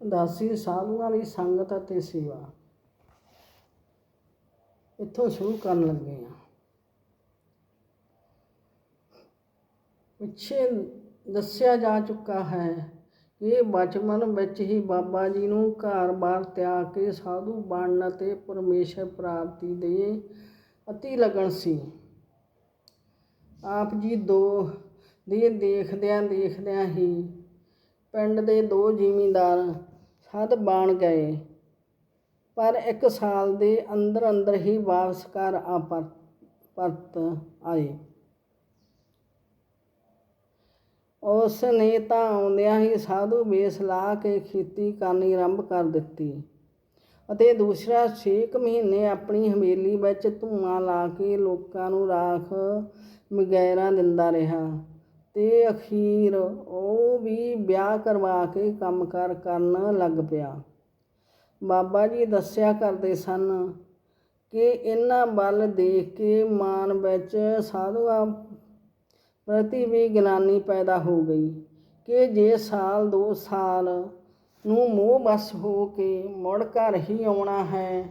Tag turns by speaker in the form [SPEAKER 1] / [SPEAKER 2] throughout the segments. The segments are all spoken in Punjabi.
[SPEAKER 1] ਉਦਾਸੀ ਸਾਧੂਆਂ ਦੀ ਸੰਗਤ ਅਤੇ ਸੇਵਾ। ਇੱਥੋਂ ਸ਼ੁਰੂ ਕਰਨ ਲੱਗੇ ਆ ਪਿੱਛੇ ਦੱਸਿਆ ਜਾ ਚੁੱਕਾ ਹੈ ਕਿ ਬਚਪਨ ਵਿੱਚ ਹੀ ਬਾਬਾ ਜੀ ਨੂੰ ਘਰ-ਬਾਰ ਤਿਆਗ ਕੇ ਸਾਧੂ ਬਣਨ ਅਤੇ ਪਰਮੇਸ਼ਰ ਪ੍ਰਾਪਤੀ ਦੇ ਅਤੀ ਲਗਨ ਸੀ। ਆਪ ਜੀ ਦੋ ਦੇ ਦੇਖਦਿਆਂ ਦੇਖਦਿਆਂ ਹੀ ਪਿੰਡ ਦੇ ਦੋ ਜ਼ਿਮੀਂਦਾਰ ਸਾਧ ਬਣ ਗਏ। ਪਰ ਇੱਕ ਸਾਲ ਦੇ ਅੰਦਰ ਅੰਦਰ ਹੀ ਵਾਪਸ ਘਰ ਆ ਪਰਤ ਆਏ। ਉਸ ਨੇ ਤਾਂ ਆਉਂਦਿਆਂ ਹੀ ਸਾਧੂ ਬੇਸ ਲਾ ਕੇ ਖੇਤੀ ਕਰਨੀ ਆਰੰਭ ਕਰ ਦਿੱਤੀ ਅਤੇ ਦੂਸਰਾ 6 ਮਹੀਨੇ ਆਪਣੀ ਹਵੇਲੀ ਵਿੱਚ ਧੂਆਂ ਲਾ ਕੇ ਲੋਕਾਂ ਨੂੰ ਰਾਖ ਵਗੈਰਾ ਦਿੰਦਾ ਰਿਹਾ। ਤੇ ਅਖੀਰ ਉਹ ਵੀ ਵਿਆਹ ਕਰਵਾ ਕੇ ਕੰਮਕਾਰ ਕਰਨ ਲੱਗ ਪਿਆ। ਬਾਬਾ ਜੀ ਦੱਸਿਆ ਕਰਦੇ ਸਨ ਕਿ ਇਹਨਾਂ ਵੱਲ ਦੇਖ ਕੇ ਮਾਨ ਵਿੱਚ ਸਾਧੂਆਂ ਪ੍ਰਤੀ ਵੀ ਗਿਲਾਨੀ ਪੈਦਾ ਹੋ ਗਈ ਕਿ ਜੇ ਸਾਲ ਦੋ ਸਾਲ ਨੂੰ ਮੋਹ ਬਸ ਹੋ ਕੇ ਮੁੜ ਘਰ ਹੀ ਆਉਣਾ ਹੈ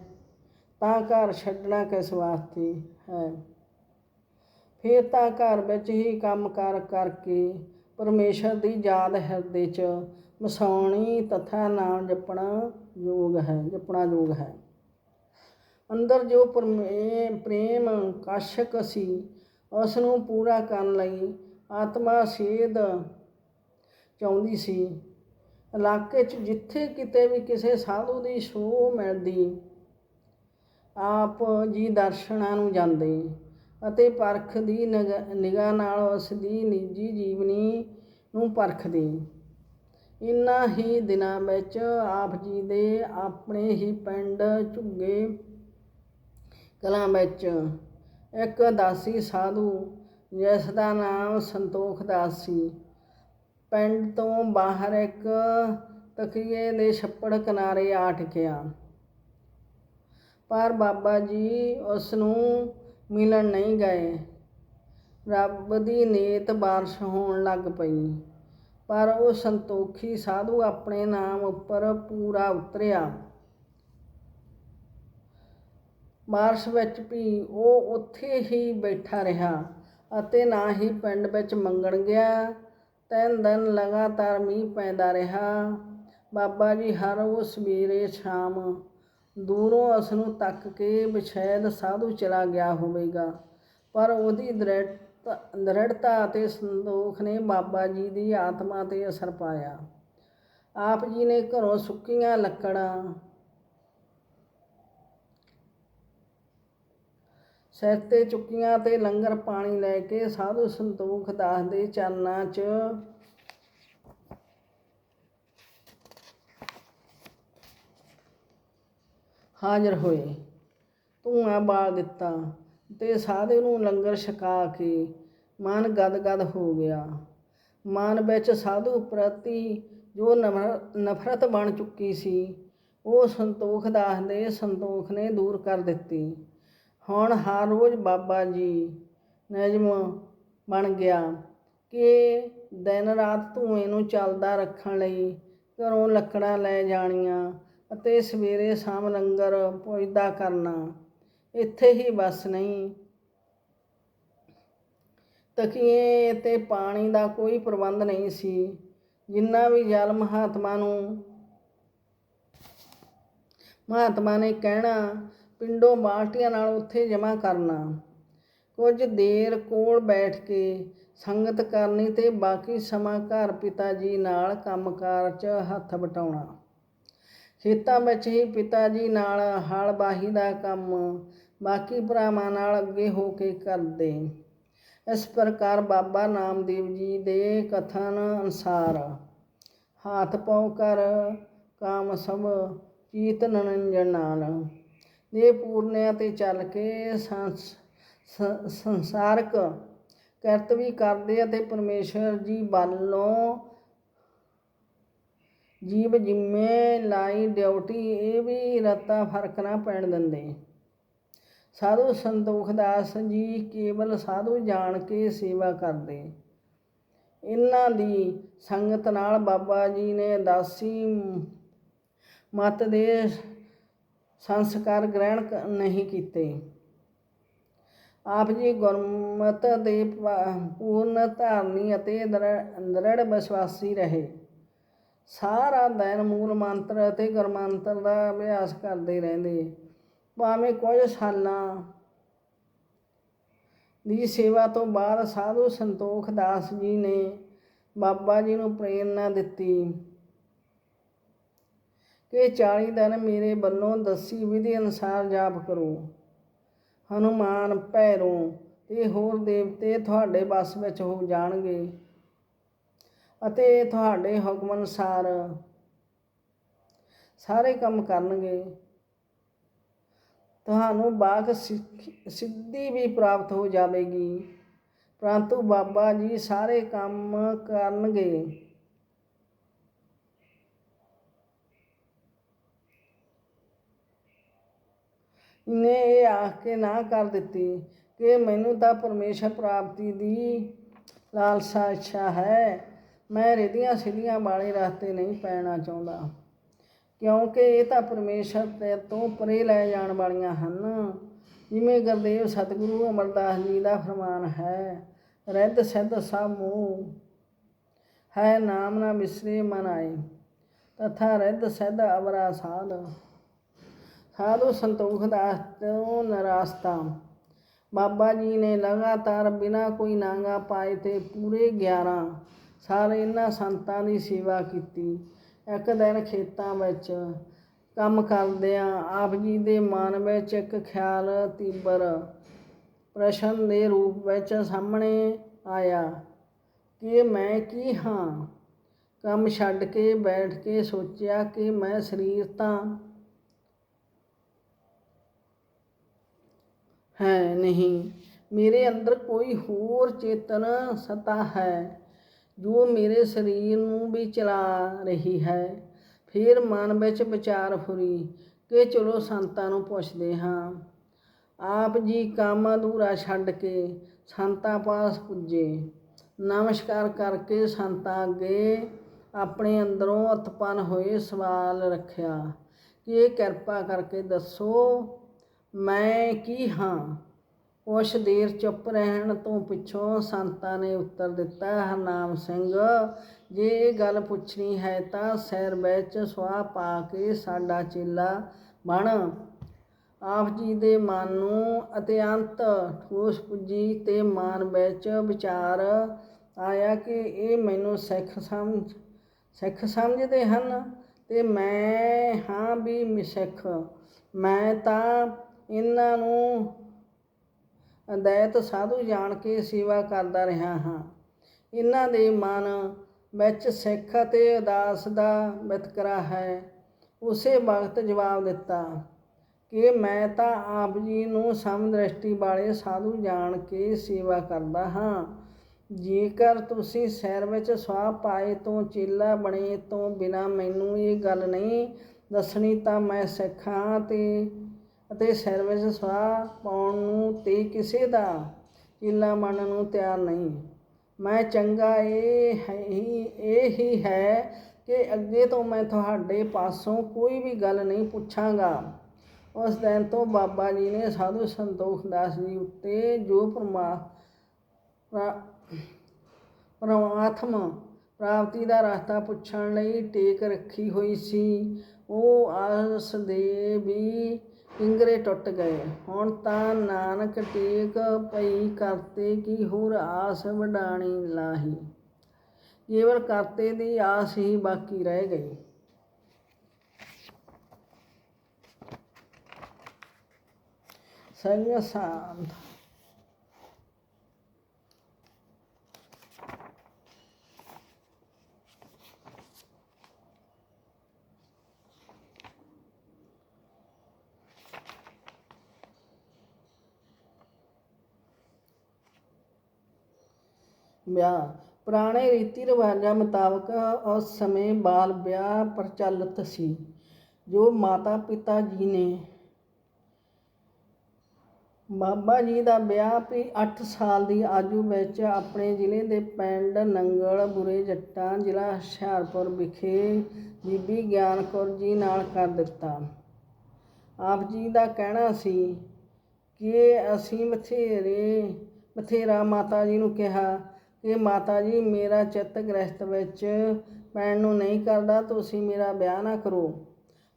[SPEAKER 1] ਤਾਂ ਘਰ ਛੱਡਣਾ ਕਿਸ ਵਾਸਤੇ ਹੈ? ਫਿਰ ਤਾਂ ਘਰ ਵਿੱਚ ਹੀ ਕੰਮ ਕਰ ਕਰਕੇ ਪਰਮੇਸ਼ਰ ਦੀ ਯਾਦ ਹਿਰਦੇ 'ਚ ਵਸਾਉਣੀ ਤਥਾ ਨਾਮ ਜਪਣਾ ਯੋਗ ਹੈ, ਜਪਣਾ ਯੋਗ ਹੈ। ਅੰਦਰ ਜੋ ਪਰਮੇ ਪ੍ਰੇਮ ਕਾਸ਼ਕ ਸੀ ਉਸ ਨੂੰ ਪੂਰਾ ਕਰਨ ਲਈ ਆਤਮਾ ਸੇਧ ਚਾਹੁੰਦੀ ਸੀ। ਇਲਾਕੇ 'ਚ ਜਿੱਥੇ ਕਿਤੇ ਵੀ ਕਿਸੇ ਸਾਧੂ ਦੀ ਸੋਹ ਮਿਲਦੀ, ਆਪ ਜੀ ਦਰਸ਼ਨਾਂ ਨੂੰ ਜਾਂਦੇ। ਅਤੇ ਪਰਖ ਦੀ ਨਿਗਾਹ ਨਾਲ ਉਸ ਦੀ ਨਿੱਜੀ ਜੀਵਨੀ ਨੂੰ ਪਰਖਦੇ। ਇਨ੍ਹਾਂ ਹੀ ਦਿਨਾਂ ਵਿੱਚ ਆਪ ਜੀ ਦੇ ਆਪਣੇ ਹੀ ਪਿੰਡ ਝੁੱਗੇ ਕਲਾਂ ਵਿੱਚ ਇੱਕ ਦਾਸੀ ਸਾਧੂ, ਜਿਸ ਦਾ ਨਾਮ ਸੰਤੋਖ ਦਾਸ ਸੀ। ਪਿੰਡ ਤੋਂ ਬਾਹਰ ਇੱਕ ਤਕੀਏ ਦੇ ਛੱਪੜ ਕਿਨਾਰੇ ਆ ਟਿਕਿਆ। ਪਰ ਬਾਬਾ ਜੀ ਉਸ ਨੂੰ ਮਿਲਣ ਨਹੀਂ ਗਏ। ਰੱਬ ਦੀ ਨੇਤ ਬਾਰਿਸ਼ ਹੋਣ ਲੱਗ ਪਈ। ਪਰ ਉਹ ਸੰਤੋਖੀ ਸਾਧੂ ਆਪਣੇ ਨਾਮ ਉੱਪਰ ਪੂਰਾ ਉਤਰਿਆ। ਬਾਰਿਸ਼ ਵਿੱਚ ਵੀ ਉਹ ਉੱਥੇ ਹੀ ਬੈਠਾ ਰਿਹਾ ਅਤੇ ਨਾ ਹੀ ਪਿੰਡ ਵਿੱਚ ਮੰਗਣ ਗਿਆ। ਤਿੰਨ ਦਿਨ ਲਗਾਤਾਰ ਮੀਂਹ ਪੈਂਦਾ ਰਿਹਾ। ਬਾਬਾ ਜੀ ਹਰ ਉਹ ਸਵੇਰੇ ਸ਼ਾਮ ਦੂਰੋਂ ਉਸ ਨੂੰ ਤੱਕ ਕੇ ਵਿਸ਼ੈਦ ਸਾਧੂ ਚਲਾ ਗਿਆ ਹੋਵੇਗਾ। ਪਰ ਉਹਦੀ ਦ੍ਰਿੜਤਾ ਦ੍ਰਿੜਤਾ ਅਤੇ ਸੰਦੋਖ ਨੇ ਬਾਬਾ ਜੀ ਦੀ ਆਤਮਾ ਤੇ ਅਸਰ ਪਾਇਆ। ਆਪ ਜੀ ਨੇ ਘਰੋਂ ਸੁੱਕੀਆਂ ਲੱਕੜਾਂ, ਸਿਰ ਤੇ ਚੁੱਕੀਆਂ ਤੇ ਲੰਗਰ ਪਾਣੀ ਲੈ ਕੇ ਸਾਧੂ ਸੰਤੋਖ ਦਾਸ ਦੇ ਚਰਨਾਂ 'ਚ ਹਾਜ਼ਰ ਹੋਏ। ਧੂਆਂ ਬਾਲ ਦਿੱਤਾ ਤੇ ਸਾਧੂ ਨੂੰ ਲੰਗਰ ਛਕਾ ਕੇ ਮਨ ਗਦਗਦ ਹੋ ਗਿਆ। ਮਨ ਵਿੱਚ ਸਾਧੂ ਪ੍ਰਤੀ ਜੋ ਨਫ਼ਰ- ਨਫ਼ਰਤ ਬਣ ਚੁੱਕੀ ਸੀ, ਉਹ ਸੰਤੋਖ ਦਾਸ ਦੇ ਸੰਤੋਖ ਨੇ ਦੂਰ ਕਰ ਦਿੱਤੀ। ਹੁਣ ਹਰ ਰੋਜ਼ ਬਾਬਾ ਜੀ ਨਜ਼ਮ ਬਣ ਗਿਆ ਕਿ ਦਿਨ ਰਾਤ ਧੂਏ ਨੂੰ ਚੱਲਦਾ ਰੱਖਣ ਲਈ ਘਰੋਂ ਲੱਕੜਾਂ ਲੈ ਜਾਣੀਆਂ ਅਤੇ ਸਵੇਰੇ ਸ਼ਾਮ ਲੰਗਰ ਪੁੱਜਦਾ ਕਰਨਾ, ਇੱਥੇ ਹੀ ਬਸ ਨਹੀਂ। ਤਕੀਏ ਤੇ ਪਾਣੀ ਦਾ ਕੋਈ ਪ੍ਰਬੰਧ ਨਹੀਂ ਸੀ। ਜਿੰਨਾ ਵੀ ਜਲ ਮਹਾਤਮਾ ਨੂੰ ਮਹਾਤਮਾ ਨੇ ਕਹਿਣਾ, ਪਿੰਡੋਂ ਬਾਲਟੀਆਂ ਨਾਲ ਉੱਥੇ ਜਮ੍ਹਾਂ ਕਰਨਾ। ਕੁਝ ਦੇਰ ਕੋਲ ਬੈਠ ਕੇ ਸੰਗਤ ਕਰਨੀ ਤੇ ਬਾਕੀ ਸਮਾਂ ਘਰ ਪਿਤਾ ਜੀ ਨਾਲ ਕੰਮਕਾਰ 'ਚ ਹੱਥ ਵਟਾਉਣਾ। ਖੇਤਾਂ ਵਿੱਚ ਹੀ ਪਿਤਾ ਜੀ ਨਾਲ ਹਲ ਬਾਹੀ ਦਾ ਕੰਮ, ਬਾਕੀ ਭਰਾਵਾਂ ਨਾਲ ਅੱਗੇ ਹੋ ਕੇ ਕਰਦੇ। ਇਸ ਪ੍ਰਕਾਰ ਬਾਬਾ ਨਾਮਦੇਵ ਜੀ ਦੇ ਕਥਨ ਅਨੁਸਾਰ ਹਾਥ ਪਾਉ ਕਰ, ਕਾਮ ਸਭ ਚੀਤ ਨਨੰਜਨ ਨਾਲ। ਦੇ ਪੂਰਨਿਆਂ ਤੇ ਚੱਲ ਕੇ ਸੰਸ- ਸੰਸਾਰਕ ਕਰਤ ਵੀ ਕਰਦੇ ਅਤੇ ਪਰਮੇਸ਼ਰ ਜੀ ਵੱਲੋਂ ਜੀਵ ਜਿੰਮੇ ਲਾਈ ਡਿਊਟੀ, ਇਹ ਵੀ ਰਤਾ ਫ਼ਰਕ ਨਾ ਪੈਣ ਦਿੰਦੇ। ਸਾਧੂ ਸੰਤੋਖ ਦਾਸ ਜੀ ਕੇਵਲ ਸਾਧੂ ਜਾਣ ਕੇ ਸੇਵਾ ਕਰਦੇ। ਇਹਨਾਂ ਦੀ ਸੰਗਤ ਨਾਲ ਬਾਬਾ ਜੀ ਨੇ ਦਾਸੀ ਮਤ ਦੇ ਸੰਸਕਾਰ ਗ੍ਰਹਿਣ ਨਹੀਂ ਕੀਤੇ। ਆਪ ਜੀ ਗੁਰਮਤ ਦੇ ਪੂਰਨ ਧਾਰਨੀ ਅਤੇ ਦ੍ਰਿ- ਦ੍ਰਿੜ ਵਿਸ਼ਵਾਸੀ ਰਹੇ। ਸਾਰਾ ਦਿਨ ਮੂਲ ਮੰਤਰ ਅਤੇ ਗੁਰਮੰਤਰ ਦਾ ਅਭਿਆਸ ਕਰਦੇ ਰਹਿੰਦੇ। ਭਾਵੇਂ ਕੁਝ ਸਾਲਾਂ ਦੀ ਸੇਵਾ ਤੋਂ ਬਾਅਦ ਸਾਧੂ ਸੰਤੋਖ ਦਾਸ ਜੀ ਨੇ ਬਾਬਾ ਜੀ ਨੂੰ ਪ੍ਰੇਰਣਾ ਦਿੱਤੀ ਕਿ 40 ਦਿਨ ਮੇਰੇ ਵੱਲੋਂ ਦੱਸੀ ਵਿਧੀ ਅਨੁਸਾਰ ਜਾਪ ਕਰੋ। ਹਨੂਮਾਨ, ਭੈਰੋਂ ਤੇ ਹੋਰ ਦੇਵਤੇ ਤੁਹਾਡੇ ਵੱਸ ਵਿੱਚ ਹੋ ਜਾਣਗੇ। ਅਤੇ ਤੁਹਾਡੇ ਹੁਕਮ ਅਨੁਸਾਰ ਸਾਰੇ ਕੰਮ ਕਰਨਗੇ। ਤੁਹਾਨੂੰ ਬਾਗ ਸਿੱਖ- ਸਿੱਧੀ ਵੀ ਪ੍ਰਾਪਤ ਹੋ ਜਾਵੇਗੀ। ਪਰੰਤੂ ਬਾਬਾ ਜੀ ਸਾਰੇ ਕੰਮ ਕਰਨਗੇ। ਨੇ ਇਹ ਆਖ ਕੇ ਨਾ ਕਰ ਦਿੱਤੀ ਕਿ ਮੈਨੂੰ ਤਾਂ ਪਰਮੇਸ਼ਰ ਪ੍ਰਾਪਤੀ ਦੀ ਲਾਲਸਾ, ਇੱਛਾ ਹੈ। ਮੈਂ ਰਿਧੀਆਂ ਸਿੱਧੀਆਂ ਵਾਲੇ ਰਸਤੇ ਨਹੀਂ ਪੈਣਾ ਚਾਹੁੰਦਾ। ਕਿਉਂਕਿ ਇਹ ਤਾਂ ਪਰਮੇਸ਼ਰ ਤੇ ਤੋਂ ਪਰੇ ਲੈ ਜਾਣ ਵਾਲੀਆਂ ਹਨ। ਜਿਵੇਂ ਗੁਰਦੇਵ ਸਤਿਗੁਰੂ ਅਮਰਦਾਸ ਜੀ ਦਾ ਫਰਮਾਨ ਹੈ ਰਹਿਤ ਸਿੱਧ ਸਭ ਹੈ ਨਾਮ ਨਾ ਮਿਸਰੇ ਮਨ ਆਏ, ਤਥਾ ਰਿੱਧ ਸਿੱਧ ਅਵਰਾ ਸਾਧ। ਸਾਧੂ ਸੰਤੋਖ ਦਾਸ ਤੋਂ ਨਰਾਸਤਾ। ਬਾਬਾ ਜੀ ਨੇ ਲਗਾਤਾਰ ਬਿਨਾ ਕੋਈ ਨਾਂਗਾ ਪਾਏ ਤੇ ਪੂਰੇ 11 ਸਾਰੇ ਇਹਨਾਂ ਸੰਤਾਂ ਦੀ ਸੇਵਾ ਕੀਤੀ। ਇੱਕ ਦਿਨ ਖੇਤਾਂ ਵਿੱਚ ਕੰਮ ਕਰਦਿਆਂ ਆਪ ਜੀ ਦੇ ਮਨ ਵਿੱਚ ਇੱਕ ਖਿਆਲ ਤੀਬਰ ਪ੍ਰਸ਼ਨ ਦੇ ਰੂਪ ਵਿੱਚ ਸਾਹਮਣੇ ਆਇਆ, ਕਿ ਮੈਂ ਕੀ ਹਾਂ? ਕੰਮ ਛੱਡ ਕੇ ਬੈਠ ਕੇ ਸੋਚਿਆ ਕਿ ਮੈਂ ਸਰੀਰ ਤਾਂ ਹੈ ਨਹੀਂ। ਮੇਰੇ ਅੰਦਰ ਕੋਈ ਹੋਰ ਚੇਤਨ ਸਤਾ ਹੈ। ਜੋ ਮੇਰੇ ਸਰੀਰ ਨੂੰ ਵੀ ਚਲਾ ਰਹੀ ਹੈ, ਫਿਰ ਮਨ ਵਿੱਚ ਵਿਚਾਰ ਫੁਰੀ ਕਿ ਚਲੋ ਸੰਤਾਂ ਨੂੰ ਪੁੱਛਦੇ ਹਾਂ। ਆਪ ਜੀ ਕੰਮ ਅਧੂਰਾ ਛੱਡ ਕੇ ਸੰਤਾਂ ਪਾਸ ਪੁੱਜੇ। ਨਮਸਕਾਰ ਕਰਕੇ ਸੰਤਾਂ ਅੱਗੇ ਆਪਣੇ ਅੰਦਰੋਂ ਉਤਪੰਨ ਹੋਏ ਸਵਾਲ ਰੱਖਿਆ ਕਿ ਇਹ ਕਿਰਪਾ ਕਰਕੇ ਦੱਸੋ, ਮੈਂ ਕੀ ਹਾਂ? ਕੁਛ ਦੇਰ ਚੁੱਪ ਰਹਿਣ ਤੋਂ ਪਿੱਛੋਂ ਸੰਤਾਂ ਨੇ ਉੱਤਰ ਦਿੱਤਾ, ਹਰਨਾਮ ਸਿੰਘ, ਜੇ ਇਹ ਗੱਲ ਪੁੱਛਣੀ ਹੈ ਤਾਂ ਸੈਰ ਵਿੱਚ ਸੁਆਹ ਪਾ ਕੇ ਸਾਡਾ ਚੇਲਾ ਬਣ। ਆਪ ਜੀ ਦੇ ਮਨ ਨੂੰ ਅਤਿਅੰਤ ਠੋਸ ਪੁੱਜੀ ਤੇ ਮਨ ਵਿੱਚ ਵਿਚਾਰ ਆਇਆ ਕਿ ਇਹ ਮੈਨੂੰ ਸਿੱਖ ਸਮਝ, ਸਿੱਖ ਸਮਝਦੇ ਹਨ ਤੇ ਮੈਂ ਹਾਂ ਵੀ ਸਿੱਖ। ਮੈਂ ਤਾਂ ਇਹਨਾਂ ਨੂੰ ਅਦੈਤ ਸਾਧੂ ਜਾਣ ਕੇ ਸੇਵਾ ਕਰਦਾ ਰਿਹਾ ਹਾਂ। ਇਹਨਾਂ ਦੇ ਮਨ ਵਿੱਚ ਸਿੱਖ ਅਤੇ ਉਦਾਸ ਦਾ ਵਿਤਕਰਾ ਹੈ। ਉਸੇ ਵਕਤ ਜਵਾਬ ਦਿੱਤਾ, ਕਿ ਮੈਂ ਤਾਂ ਆਪ ਜੀ ਨੂੰ ਸਮਦ੍ਰਿਸ਼ਟੀ ਵਾਲੇ ਸਾਧੂ ਜਾਣ ਕੇ ਸੇਵਾ ਕਰਦਾ ਹਾਂ। ਜੇਕਰ ਤੁਸੀਂ ਸੈਰ ਵਿੱਚ ਸਵਾਹ ਪਾਏ ਤੋਂ ਚੇਲਾ ਬਣੇ ਤੋਂ ਬਿਨਾ ਮੈਨੂੰ ਇਹ ਗੱਲ ਨਹੀਂ ਦੱਸਣੀ ਤਾਂ ਮੈਂ ਸਿੱਖਾਂ ਤੇ ਅਤੇ ਸਿਰ ਸਵਾਹ ਪਾਉਣ ਨੂੰ ਤੇ ਕਿਸੇ ਦਾ ਚੇਲਾ ਮੰਨਣ ਨੂੰ ਤਿਆਰ ਨਹੀਂ। ਮੈਂ ਚੰਗਾ ਇਹ ਹੈ ਹੀ, ਇਹ ਹੀ ਹੈ ਕਿ ਅੱਗੇ ਤੋਂ ਮੈਂ ਤੁਹਾਡੇ ਪਾਸੋਂ ਕੋਈ ਵੀ ਗੱਲ ਨਹੀਂ ਪੁੱਛਾਂਗਾ। ਉਸ ਦਿਨ ਤੋਂ ਬਾਬਾ ਜੀ ਨੇ ਸਾਧੂ ਸੰਤੋਖ ਦਾਸ ਜੀ ਉੱਤੇ ਜੋ ਪਰਮਾ ਪਰਮਾਤਮ ਪ੍ਰਾਪਤੀ ਦਾ ਰਸਤਾ ਪੁੱਛਣ ਲਈ ਟੇਕ ਰੱਖੀ ਹੋਈ ਸੀ, ਉਹ ਆਸ ਦੇ ਵੀ ਪਿੰਗਰੇ ਟੁੱਟ ਗਏ। ਹੁਣ ਤਾਂ ਨਾਨਕ ਟੇਕ ਪਈ ਕਰਤੇ ਕੀ ਹੋਰ ਆਸ ਵਡਾਣੀ ਲਾਹੀ। ਕੇਵਲ ਕਰਤੇ ਦੀ ਆਸ ਹੀ ਬਾਕੀ ਰਹਿ ਗਈ। ਸੰਗ ਸਾਂਤ ਵਿਆਹ। ਪੁਰਾਣੇ ਰੀਤੀ ਰਿਵਾਜਾਂ ਮੁਤਾਬਕ ਉਸ ਸਮੇਂ ਬਾਲ ਵਿਆਹ ਪ੍ਰਚਲਿਤ ਸੀ, ਜੋ ਮਾਤਾ ਪਿਤਾ ਜੀ ਨੇ ਬਾਬਾ ਜੀ ਦਾ ਵਿਆਹ ਵੀ 8 ਸਾਲ ਦੀ ਆਜੂ ਵਿੱਚ ਆਪਣੇ ਜ਼ਿਲ੍ਹੇ ਦੇ ਪਿੰਡ ਨੰਗਲ ਬੁਰੇ ਜੱਟਾਂ, ਜ਼ਿਲ੍ਹਾ ਹੁਸ਼ਿਆਰਪੁਰ ਵਿਖੇ ਬੀਬੀ ਗਿਆਨ ਕੌਰ ਜੀ ਨਾਲ ਕਰ ਦਿੱਤਾ। ਆਪ ਜੀ ਦਾ ਕਹਿਣਾ ਸੀ ਕਿ ਅਸੀਂ ਬਥੇਰੇ, ਬਥੇਰਾ ਮਾਤਾ ਜੀ ਨੂੰ ਕਿਹਾ ਕਿ ਮਾਤਾ ਜੀ, ਮੇਰਾ ਚਿੱਤ ਗ੍ਰਸਤ ਵਿੱਚ ਪੈਣ ਨੂੰ ਨਹੀਂ ਕਰਦਾ, ਤੁਸੀਂ ਮੇਰਾ ਵਿਆਹ ਨਾ ਕਰੋ।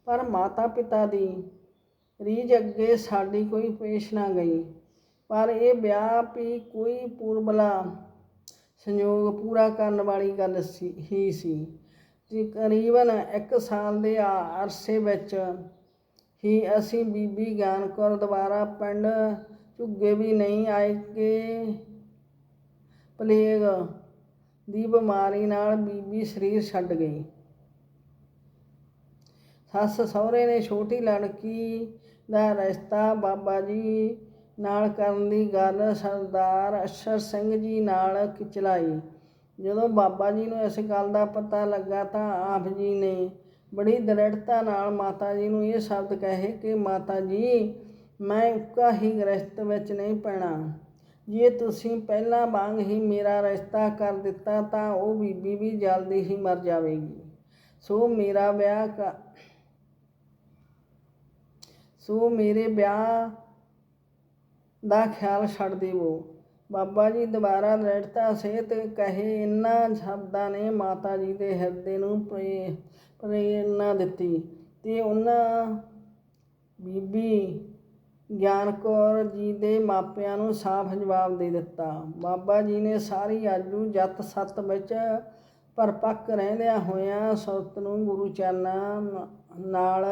[SPEAKER 1] ਪਰ ਮਾਤਾ ਪਿਤਾ ਦੀ ਰੀਝ ਅੱਗੇ ਸਾਡੀ ਕੋਈ ਪੇਸ਼ ਨਾ ਗਈ। ਪਰ ਇਹ ਵਿਆਹ ਵੀ ਕੋਈ ਪੂਰਬਲਾ ਸੰਯੋਗ ਪੂਰਾ ਕਰਨ ਵਾਲੀ ਗੱਲ ਸੀ, ਹੀ ਸੀ। ਤਕਰੀਬਨ 1 ਸਾਲ ਦੇ ਆ- ਅਰਸੇ ਵਿੱਚ ਹੀ ਅਸੀਂ ਬੀਬੀ ਗਿਆਨ ਕੌਰ ਦੁਬਾਰਾ ਪਿੰਡ ਝੁੱਗੇ ਵੀ ਨਹੀਂ ਆਏ ਕਿ ਪਲੇਗ ਦੀ ਬਿਮਾਰੀ ਨਾਲ ਬੀਬੀ ਸਰੀਰ ਛੱਡ ਗਈ। ਸੱਸ ਸਹੁਰੇ ਨੇ ਛੋਟੀ ਲੜਕੀ ਦਾ ਰਿਸ਼ਤਾ ਬਾਬਾ ਜੀ ਨਾਲ ਕਰਨ ਦੀ ਗੱਲ ਸਰਦਾਰ ਅਸ਼ਰ ਸਿੰਘ ਜੀ ਨਾਲ ਖਿਚਲਾਈ ਜਦੋਂ ਬਾਬਾ ਜੀ ਨੂੰ ਇਸ ਗੱਲ ਦਾ ਪਤਾ ਲੱਗਾ ਤਾਂ ਆਪ ਜੀ ਨੇ ਬੜੀ ਦ੍ਰਿੜਤਾ ਨਾਲ ਮਾਤਾ ਜੀ ਨੂੰ ਇਹ ਸ਼ਬਦ ਕਹੇ ਕਿ, ਮਾਤਾ ਜੀ, ਮੈਂ ਉੱਕਾ ਹੀ ਗ੍ਰਸਤ ਵਿੱਚ ਨਹੀਂ ਪੈਣਾ। ਜੇ ਤੁਸੀਂ ਪਹਿਲਾਂ ਵਾਂਗ ਹੀ ਮੇਰਾ ਰਿਸ਼ਤਾ ਕਰ ਦਿੱਤਾ ਤਾਂ ਉਹ ਬੀਬੀ ਵੀ ਜਲਦੀ ਹੀ ਮਰ ਜਾਵੇਗੀ। ਸੋ ਮੇਰਾ ਵਿਆਹ ਕ- ਸੋ ਮੇਰੇ ਵਿਆਹ ਦਾ ਖਿਆਲ ਛੱਡ ਦੇਵੋ। ਬਾਬਾ ਜੀ ਦੁਬਾਰਾ ਦ੍ਰਿੜਤਾ ਸਹਿਤ ਕਹੇ, ਇਨ੍ਹਾਂ ਸ਼ਬਦਾਂ ਨੇ ਮਾਤਾ ਜੀ ਦੇ ਹਿਰਦੇ ਨੂੰ ਪ੍ਰੇ- ਪ੍ਰੇਰਨਾ ਦਿੱਤੀ ਤੇ ਉਹਨਾਂ ਬੀਬੀ ਗਿਆਨ ਕੌਰ ਜੀ ਦੇ ਮਾਪਿਆਂ ਨੂੰ ਸਾਫ਼ ਜਵਾਬ ਦੇ ਦਿੱਤਾ। ਬਾਬਾ ਜੀ ਨੇ ਸਾਰੀ ਆਜੂ ਜੱਤ ਸੱਤ ਵਿੱਚ ਪਰਪੱਕ ਰਹਿੰਦਿਆਂ ਹੋਇਆਂ ਸੁਰਤ ਨੂੰ ਗੁਰੂ ਚਰਨਾਂ ਨਾਲ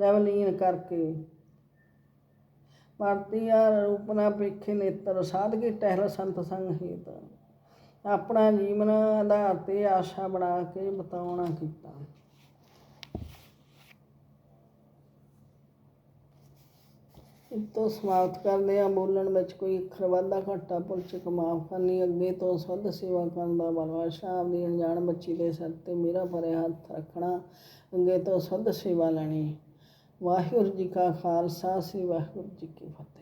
[SPEAKER 1] ਰਵਲੀਨ ਕਰਕੇ ਭਾਰਤੀਆ ਰੂਪਨਾ ਪ੍ਰੀਖੇ ਨੇਤਰ ਸਾਧਕੀ ਟਹਿਲ ਸੰਤ ਸੰਗ ਹੇਤ ਆਪਣਾ ਜੀਵਨ ਆਧਾਰ ਤੇ ਆਸ਼ਾ ਬਣਾ ਕੇ ਬਤਾਉਣਾ ਕੀਤਾ। ਇਤੋਂ ਸਮਾਪਤ ਕਰਦੇ ਹਾਂ। ਬੋਲਣ ਵਿੱਚ ਕੋਈ ਅੱਖਰ ਵਾਧਾ ਘਾਟਾ ਭੁੱਲ ਚੁੱਕ ਮਾਫ ਕਰਨੀ, ਅੱਗੇ ਤੋਂ ਸੁੱਧ ਸੇਵਾ ਕਰਨ ਦਾ ਬਲਵਾਸ਼ਾ ਦੀ ਅਣਜਾਣ ਬੱਚੀ ਦੇ ਸਿਰ ਤੇ ਮੇਰਾ ਭਰੇ ਹੱਥ ਰੱਖਣਾ, ਅੱਗੇ ਤੋਂ ਸੁੱਧ ਸੇਵਾ ਲੈਣੀ। ਵਾਹਿਗੁਰੂ ਜੀ ਕਾ ਖਾਲਸਾ, ਸ੍ਰੀ ਵਾਹਿਗੁਰੂ ਜੀ ਕੀ ਫਤਿਹ।